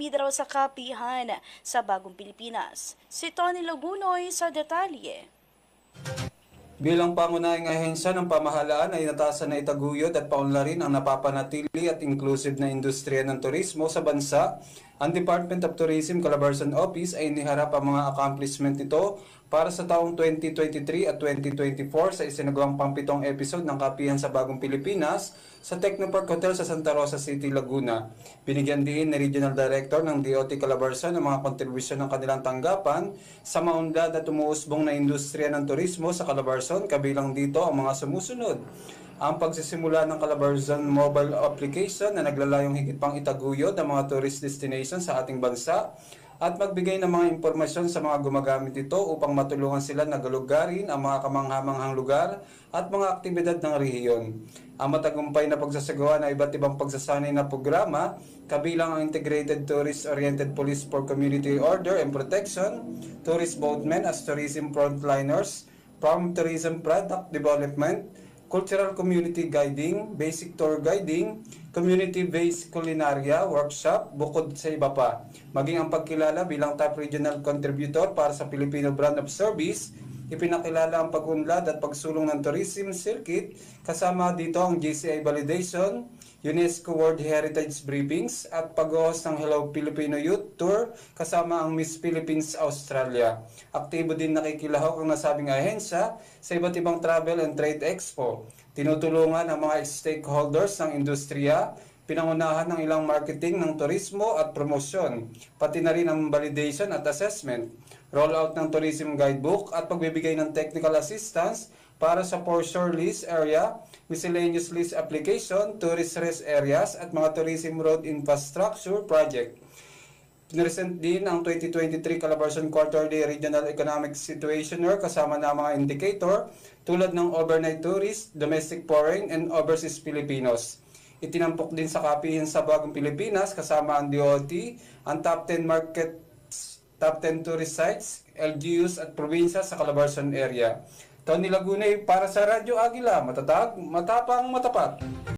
Midraw sa kapihan sa Bagong Pilipinas. Si Tony Lagunoy sa detalye. Bilang pangunahing ahensya ng pamahalaan ay natasan na itaguyod at paunlarin ang napapanatili at inclusive na industriya ng turismo sa bansa. Ang Department of Tourism Calabarzon Office ay iniharap ang mga accomplishment nito para sa taong 2023 at 2024 sa isinagawang pampitong episode ng Kapihan sa Bagong Pilipinas sa Technopark Hotel sa Santa Rosa City, Laguna. Binigyan din ni Regional Director ng DOT Calabarzon ang mga kontribusyon ng kanilang tanggapan sa maunlad at umuusbong na industriya ng turismo sa Calabarzon, kabilang dito ang mga sumusunod. Ang pagsisimula ng Calabarzon mobile application na naglalayong higit pang itaguyod ang mga tourist destination sa ating bansa at magbigay ng mga impormasyon sa mga gumagamit ito upang matulungan sila na galugarin ang mga kamanghamanghang lugar at mga aktibidad ng rehiyon. Ang matagumpay na pagsasagawa ng iba't ibang pagsasanay na programa, kabilang ang Integrated Tourist-Oriented Police for Community Order and Protection, Tourist Boatmen as Tourism Frontliners, Farm Tourism Product Development, Cultural Community Guiding, Basic Tour Guiding, Community-Based Culinaria Workshop, bukod sa iba pa. Maging ang pagkilala bilang top regional contributor para sa Filipino Brand of Service, ipinakilala ang pag-unlad at pagsulong ng tourism circuit, kasama dito ang GCI Validation, UNESCO World Heritage Briefings at pag-host ng Hello Filipino Youth Tour kasama ang Miss Philippines Australia. Aktibo din nakikilahok ang nasabing ahensya sa iba't ibang travel and trade expo. Tinutulungan ang mga stakeholders ng industriya, pinangunahan ng ilang marketing ng turismo at promosyon, pati na rin ang validation at assessment, rollout ng tourism guidebook at pagbibigay ng technical assistance para sa foreshore lease area, miscellaneous lease application, tourist rest areas at mga tourism road infrastructure project. Pinresent din ang 2023 Calabarzon Quarterly Regional Economic Situationer kasama na mga indicator tulad ng overnight tourist, domestic foreign, and overseas Filipinos. Itinampok din sa kapihin sa Bagong Pilipinas kasama ang DOT, ang top 10 markets, top 10 tourist sites, LGUs at probinsya sa Calabarzon area. Tony Lagunay para sa Radyo Agila, matatag, matapang, matapat.